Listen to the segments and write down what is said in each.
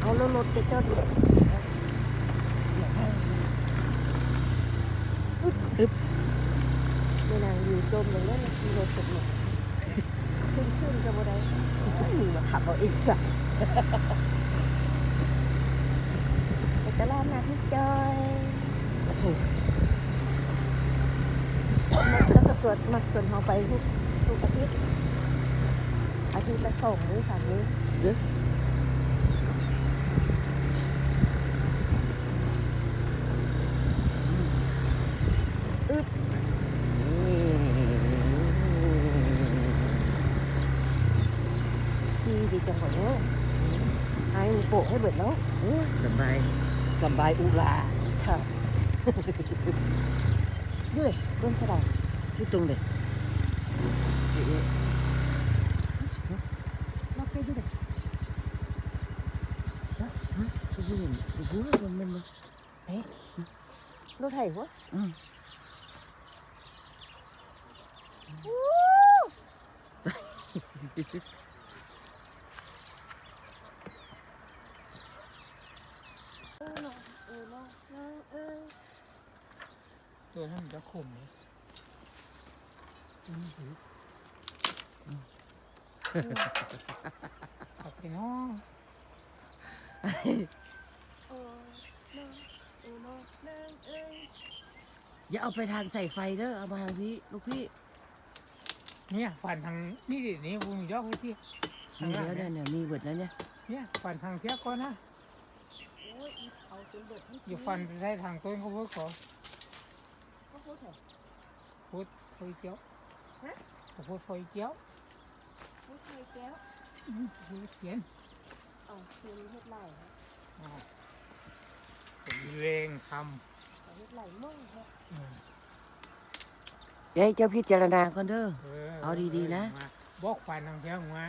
เอารถรถติดเจ้าดิอึ๊บไม่นางอยู่จมอย่างนั้นมีรถติดหมดขึ้นขึ้นจะบ่ได้มีมาขับเอาอีกสักไปตลาดนัดพี่จอย โอ้โหแล้วก็สวดมักสวดเฮาไปทุกทุกอาทิตย์อาทิตย์ละสองหรือสามมื้เด้ออึ๊บดีดีจังหวะเนี้ยหายมันโปะให้เบิดแล้วสบายสบายอุราใช่ ด้วยเริ่มเท่าไหร่ที่ตรงเลยล็อกไปด้วยฮะฮะกูเห็นกูรู้ว่ามันมันเอ๊ะรถไถวะอืมเออน้องเออน้องน้อเออ ตัวนั้นจะขมเลยอืมหือขับไปเนาะออน้อย่าเอาไปทางใส่ไฟเด้อเอามาทางนี้ลูกพี่ เนี่ยฝันทางนี่ดินี่วงยอกไว้ที่ทามีล่างแล้วเนี่ยเนี่ยมีเบิดแล้วเนี่ยเนี่ยฝันทางเพี้ยก่อนนะโอ้ยเอาจนเบิดให้อยู่ฟันไปได้ทางต้นเขาเพิ่งขอ ก็พูดเถอะพูดพอยเกี้ยวฮะเขาพูดพอยเกี้ยวพูดไทยแก้วอืมพูดเขียนเอาเทียนเฮ็ดไหล่ฮะอ้าวผมเรงทเอาเฮ็ดไหล่มั่งฮะำอืมเดี๋ยวให้เจ้าพิจารณาก่อนเด้อ เออเอาดีๆนะ มาบอกฝันทางเพี้ยมา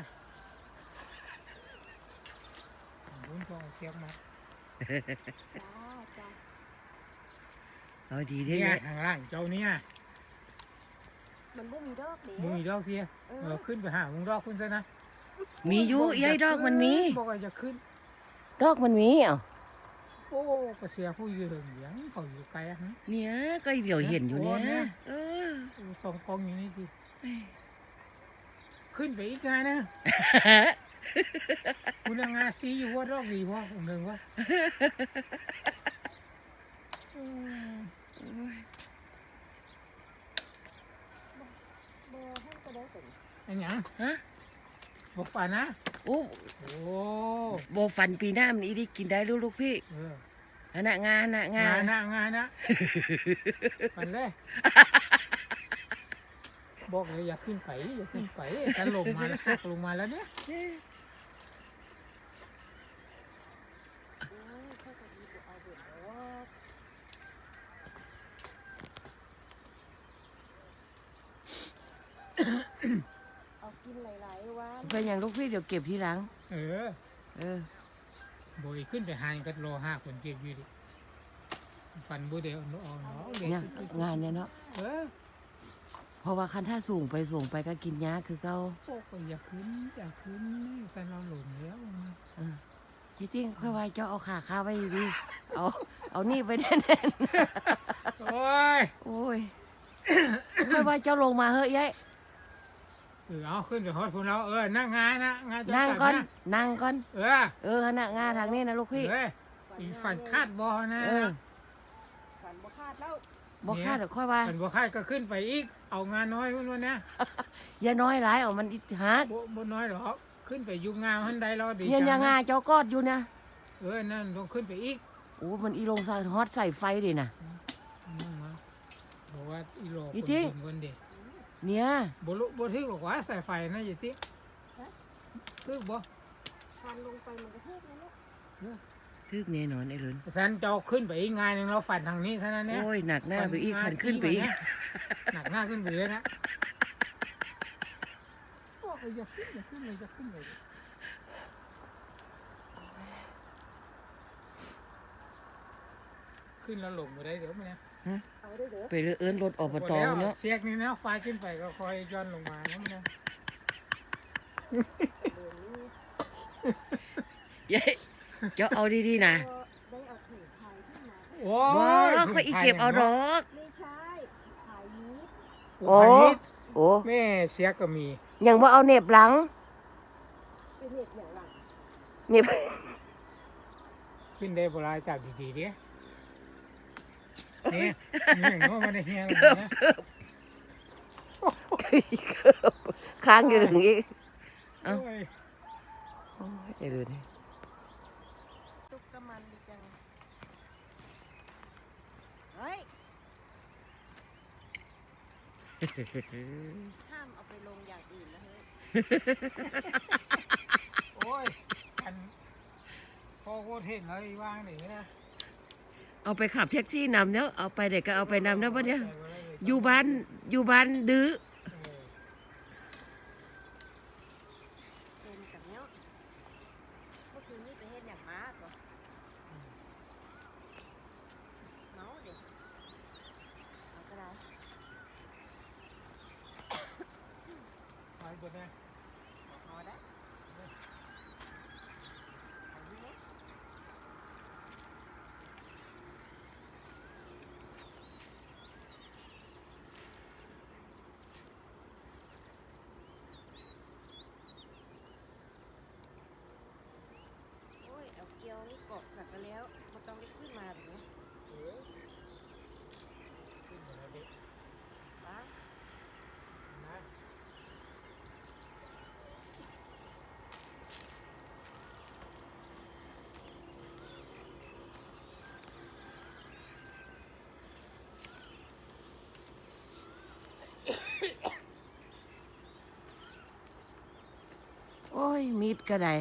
บุญก็เอาเสียงมา จ้าจ้า เอาดีเด้เนี่อยทางล่างเจ้าเนี่ยมันบ่มีดอกเด้มึงอีดอกเสียเอเอออขึ้นไปหามึงดอกขึ้นซะนะมีอยู่ยายดอกมันมี บอกว่าจะขึ้นดอกมันมีเอ้าโอ้ก็เสียผู้ยืนเหลืองเขาอยู่ไกลอะฮะ เนี่ยก็เดี๋ยวเห็นอยู่เนี่โอ้เนี่ยยเออโอ้สองกองอยู่นี่สิขึ้นไปอีกไงนะคุณงาซีอยู่ว่าดอกดีวะหนึ่งวะอืมบ่ให้ก็ได้แต่ อันหยังฮะบอกป่านะโอ้โอ้โบฟันปีหน้ามันอีได้กินได้ลูกลูกพี่เอออันน่ะงานน่ะงางานนนะงานนะมันเลย บอกเลยอย่าขึ้นไปอย่าขึ้นไปถ้าลงมาแล้วหักลงมาแล้วเนี่ยโอ้ยเขาก็ดีกว่าเอาเบิดดอก เอากินหลายๆวันเป็นอย่างลูกพี่เดี๋ยวเก็บทีหลัง เออเออ โบยขึ้นไปหานก็รอห้าคนเก็บอยู่ดิฟันบูเดียวเอาเนาะเลยเนี่ยงานเนี่ยเนาะเออเพราะว่าคันถ้าสูงไปสูงไปก็กินยาคือเก่าโอ้ก็อย่าขึ้นอย่าขึ้นนี่สันเราหลงแล้วนะเออจริงๆค่อยว่าเจ้าเอาขาคาไว้ดีๆเอาเอานี่ไปแน่นโอ้ยๆโอ้ยค่อยว่าเจ้าลงมาเฮ้ยยายเออเอาขึ้นไปฮอดพวกเราเออนั่งงานนะงานนั่งก่อนนั่งก่อน เออเออขณะงานทางนี้นะลูกพี่ เอ้ยอีฟันคาดบอนะเออฝันบ่คาดแล้วบอกคาดหรอกค่อยว่าฟันบ่คาดก็ขึ้นไปอีกเอางานน้อยพุ่นวันเนี้ยอย่าน้อยหลายเอามันอีหักบ่บ่น้อยหรอกขึ้นไปอยุงงามหันใดรอดีเฮียนจัยังงาเจ้ากอดอยู่นะเออนั่นต้องขึ้นไปอีกโอ้ มันอีลงใส่ฮอตใส่ไฟดินะ นั่งมาบอกว่าอีโลอีคนติ๊กคนคนเด็ก เนี่ยบ่รู้บ่ถึกหรอกว่าสายไฟนะอย่าติ๊กถึกบ่ฟันลงไปมันกระแทกเลยลูกทึกแน่นอนไอ้เหลินสันเจ้าขึ้นไปอีกงานหนึงเราฝันทางนี้ซะนะเนี่ยโอ้ยหนักหน้าไปอีกขันขึ้นไปอีกหนักหน้าขึ้นไปเลยนะบอกเลยอย่าขึ้นอย่าขึ้นเลยอย่าขึ้นเลย ขึ้นแล้วหลงมาได้เดี๋ยวมันเนี่ยเอาได้เด้อไปเลยเอิ้นรถอบตหมดแล้วเนาะเสียกนี่นะไฟขึ้นไปก็คอยย้อนลงมานะมันเนี่ยเดี๋ยวนี้เย้เจ้าเอาดีๆนะก็ได้เอาถุงไทยขึ้นมาโอ้ว้าค่อยอีเก็บเอาดอกไม่ใช่ถ่ายนี้โอ้โอ้แม่เสียก็มียังว่าเอาเหน็บหลังเป็นเห็ดอย่างหลังเหน็บขึ้นได้โบราณจับดีๆเด้ นี่นี่เนาะมันได้เฮียแล้วนะค้างอยู่ตรงนี้เอ้าโอ้ยโอ้ยไอ้เหลินตุกกะมันดีจังเฮ้ยห้ามเอาไปลงอย่างอื่นนะเฮ้ยโอ้ยอันพอโคตรเห็นเลยว่างหนีนะ เอาไปขับแท็กซี่นำเนาะเอาไปเด็กก็เอาไปนำนะวะเนี่ยอยู่บ้านอยู่บ้านดื้อเป็นกับเนี้ยเมื่อคืนนี้ไปเห็ดอย่างมากเหรอเมาเด็กเอาก็ได้ ไปบนเนี่ย เอาได้เอาดูไหมโอ้ ยเอาเกลียวนี่กรอกสักกันแล้วมันต้องได้ขึ้นมาแบบนี้เออขึ้นไปแล้วดิปะนะโอ้ยมีดก็ได้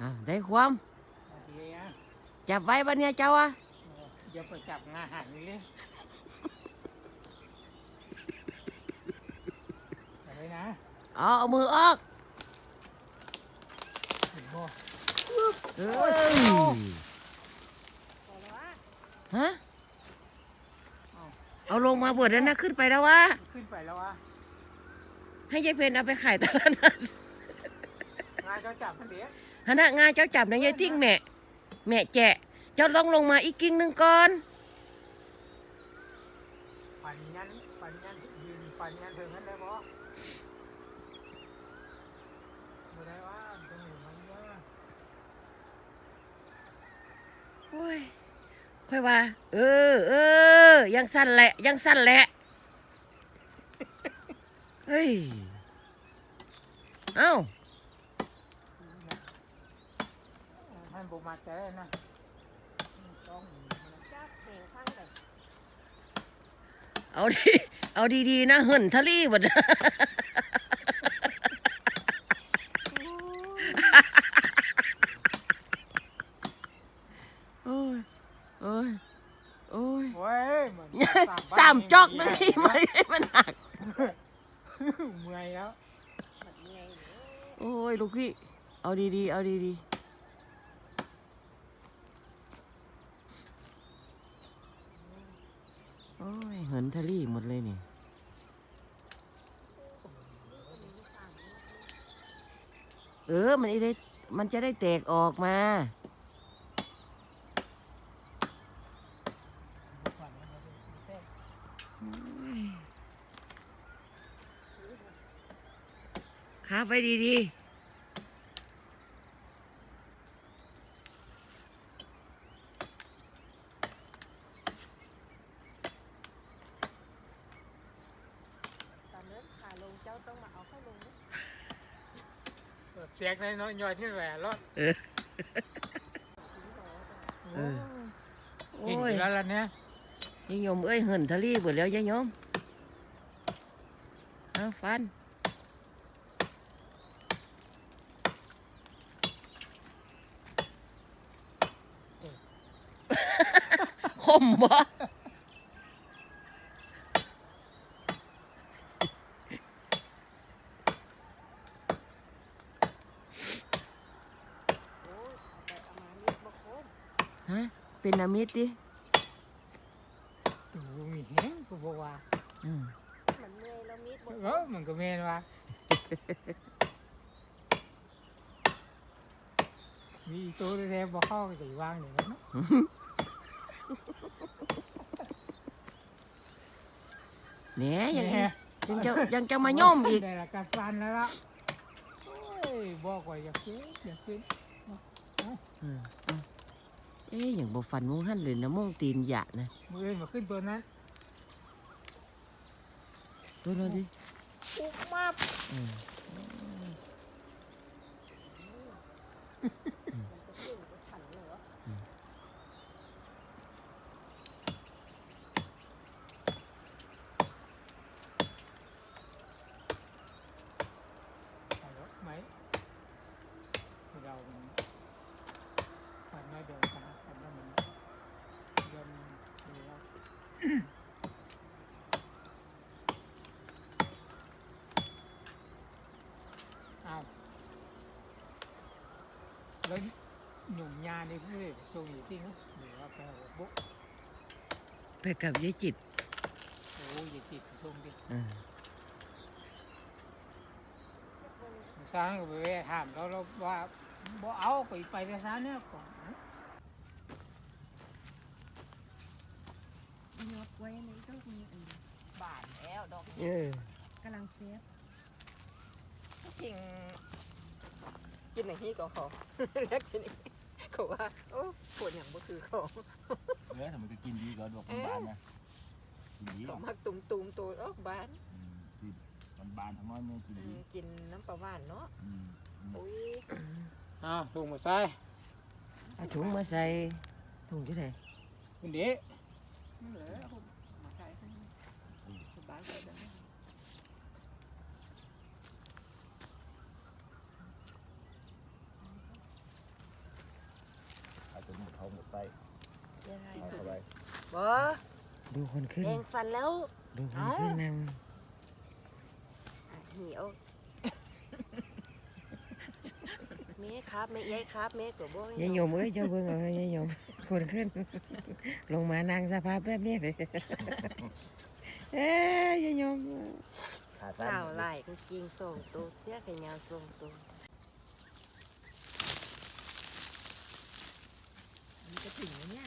อ้าวได้ ความจับไว้บันเนี่ยเจ้าอะอย่าไปจับงาหันนี่เลยอาไว้นะเอาเอามือออกเออฮะเอาลงมาเบิดแล้วนะขึ้นไปแล้ววะขึ้นไปแล้ววะให้ยายเพนเอาไปขายตลาดนัดงาเจ้าจับมันเดี๋ยว ฮะนะงาเจ้าจับนะยายติ้งแม่แม่แจะเจ้าลองลงมาอีกกิ่งหนึ่งก่อนปันยันปันยันยืนปันยันถึงนั้นได้บ่บ่ได้ว่าตรงนี้มันเยอะโอ้ยค่อยว่า เออเออยังสั้นแหละยังสั้นแหละเฮ้ยเอ้า ท่านบ่มาแต่นะต้องจับแข่งข้างกันเอาดีเอาดีๆนะเหินทะลีหมดโอ้ยโอ้ยโอ้อ้ยโอ้ยเหมือนสามจอกนึงที่ไม่ให้มันหักเมื่อยแล้วบัดเมื่อยเด้อโอ้ยลูกพี่ เอาดีๆ เอาดีๆ โอ้ย เหินทะลี่หมดเลยนี่เออ มันได้ มันจะได้แตกออกมาขาไปดีๆ ตอนนั้นขาลงเจ้าต้องมาเอาเข้าลงนะ เสียง ในน้อยย่อยที่แหวนรถเออเออโอ้กินยอยู่แล้วล่ะเนี่ยยายยมเอ้ยเหินทะลี่เบิดแล้วยายยมเอาฟันคมบ่ โอ้ยเอาไปเอามานิดบ่ครบ ฮะ เป็นนามิตดิโอ้มีแห้งก็บอกว่าอืมมันเมื่อยแล้วมิดบ่คเอรอบมันก็เมนว่ามีอีกตัวแท้ๆบ่เข้าก็จะวางอย่างนั้นเนาะแหน่ยังแหน่ยังจะยังจะมาย่อมอีกได้ละกัดฟันแล้วล่ะโอ้ยบอกว่าอย่าขึ้นอย่าขึ้นเออเอา เอ๊ะอย่างบ่ฟันมุงหันเลยนะมุงตีนหยะนะมือมาขึ้นตัวนั้นดูดูดิปุ๊บมาบเออมันจะขึ้นก็ฉันเลยเหรอ เอาละไหมเรามันฟันน้อยเดียวกันฟันแล้วมันย่นเลี้ยวเอาแล้ว หนุ่มยานี่เพื่อทรงอยู่ที่นู้นหรือว่าไปหัวบุ๊กไปกับยายจิตโอ้ยอย่าจิตทรงดิเออสร้างก็ไปแวะถามเราเราว่าบ่เอาก็อีไปแต่ซาเนี่ยก่อนนะยกไว้ในตู้มีอันบาทแล้วดอกเออกำลังเซฟจริงกินอย่างนี้ก็ขอแล้วทีนี้ เขาว่า โอ้ปวดอย่างบ่คือของเออทำไมก็กินดีก็ดอกมันบานนะกินดีเขาอะมักตุ่มตุ่มๆตัวออกบ้านอืมกินมันบานทั้งนั้นเนี่ยกินอืดีมกินน้ำปลาหวานเนาะอืมอืมอุ้ยอ้าวถุงมาใส่เอาถุงมาใส่ถุงที่ไหนคุณเด็เหลือมาขายให้สบายใจแล้วนะ เอาตัวหมดท้องหมดไส้ยังไงเอาเข้าไปบ่ดูคนขึ้นแองฟันแล้วดูคนขึ้นนั่งอะหีเอาเมฆครับเมฆยายครับเมฆตัวบ่ยายยมเอ้ยเจ้าเบิ่งเอาไว้ยายยมคนขึ้น ลงมานั่งสภาพแบบนี้เลยเอ้ยยายยม ขาสั้นหนาวไหลกางเกงส่งตัวเสื้อแขนยาวส่งตัวมันจะถึงแล้วเนี่ย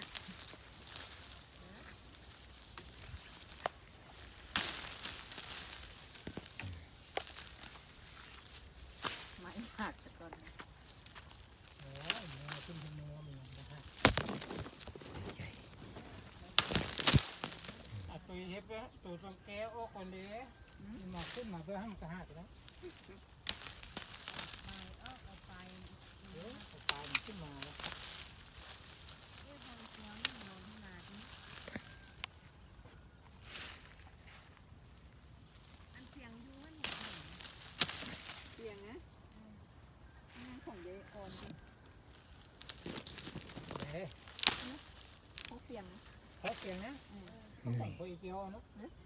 ไม่หักแต่ก่อนนะ โอ้ยแม่ขึ้นที่มือมันนะฮะอะตัวเฮ็บ แล้วตัวตรงแก้วโอ้คนเดียมาขึ้นมาเพื่อให้มันกระหักแล้วเออเอาปลายมันขึ้นมาแล้วเสียงนะของยายอ่อนเอ๊ะเขาเสียงเขาเสียงนะอืมผมไปเกี่ยนาะผมไปก่อนก็อยู่เพิ่งบ้านเนาะเอาไว้เที่ยนปลูกสองอันเออท่านคอกเสียงนี่อนบักเขียวในบ้าน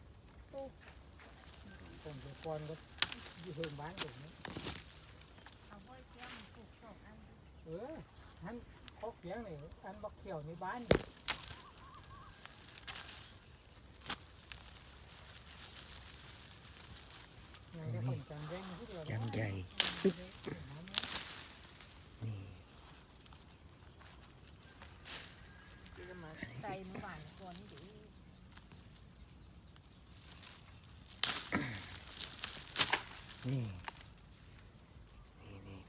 ไงได้คนจำแดงที่เดียวจำใหญ่ปึ๊บนี่ ที่จะมา ใส่เมื่อวานก่อนนี่ดิ นี่นี่นี่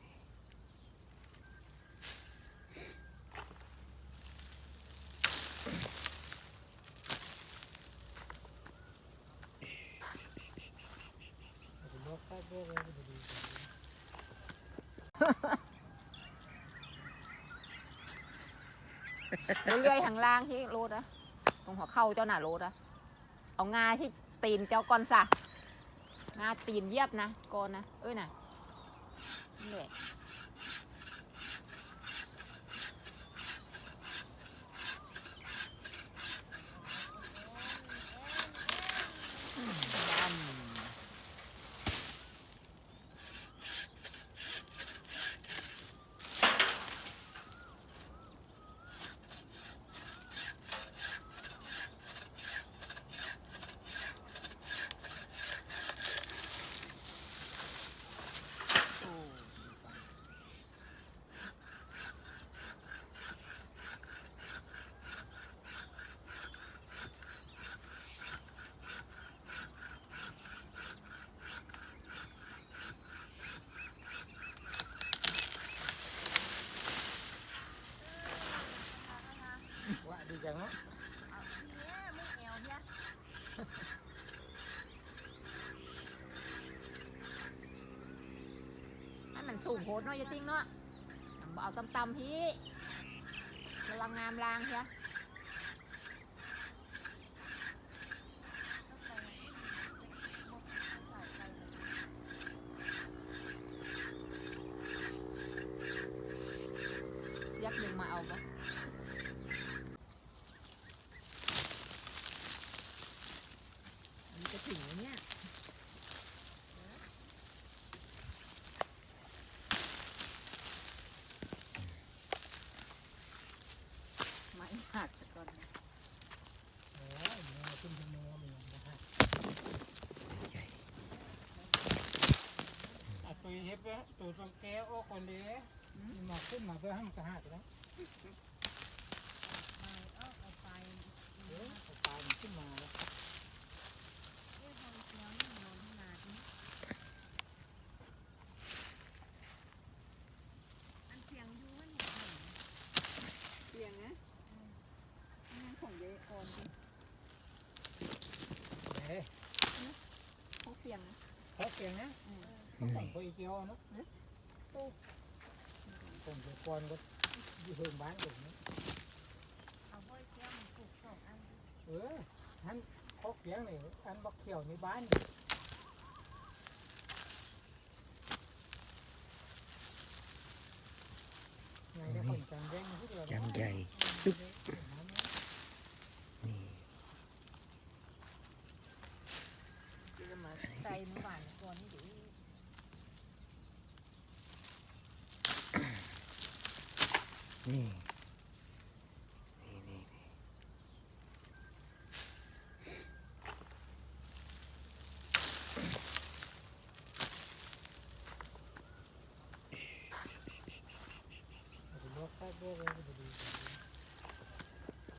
เบื้องเลยดีเลื่อยทางล่างที่โรดอะตรงหัวเข่าเจ้าหน้าโรดอะเอางาที่ตีนเจ้าก่อนซะ งาตีนเยียบนะกอนนะเอ้ยน่ะนี่แหละ ว่าดีจังเนาะ เอาเนี่ยมึงแอวเนี่ย ให้มันสูงโพดเนาะอยาติ้งเนาะบ่เอาตำๆพี่ระวังงามลางเชียยักษ์หนึ่งมาเอาปะอันนี้จะถึงแล้วเนี่ย ไม้หักก่อน โอ้ยมันขึ้นที่มือมันนะฮะ ใหญ่ อะตัวเห็ บเนี่ยตัวตรงแก้วโอ้คนเดียวมาขึ้นมาเพื่อให้มันกระหักแล้วเอาเอาเอาไปเออเอาปลามันขึ้นมาแล้วเรื่องของเที่ยวนี่นอนขนาดนี้อันเสียงดูมันเห็นไหมเตียงนะนี่ของเยอะก่อนดิเฮ้ยเขาเตียงนะเขาเสียงนะอืมผมไปเกี่ยวเนาะผมไปก่อนก็อยู่เพิ่งบ้านผมเนาะ เอาไว้เที่ยวมันปลูกสองอันเออท่านคอกเสียงนี่อันบักเขียวในบ้านไงได้คนจำแดงที่เดียว จำใหญ่ปึ๊บนี่ ที่จะมา ใส่เมื่อวานก่อนนี่ดิ นี่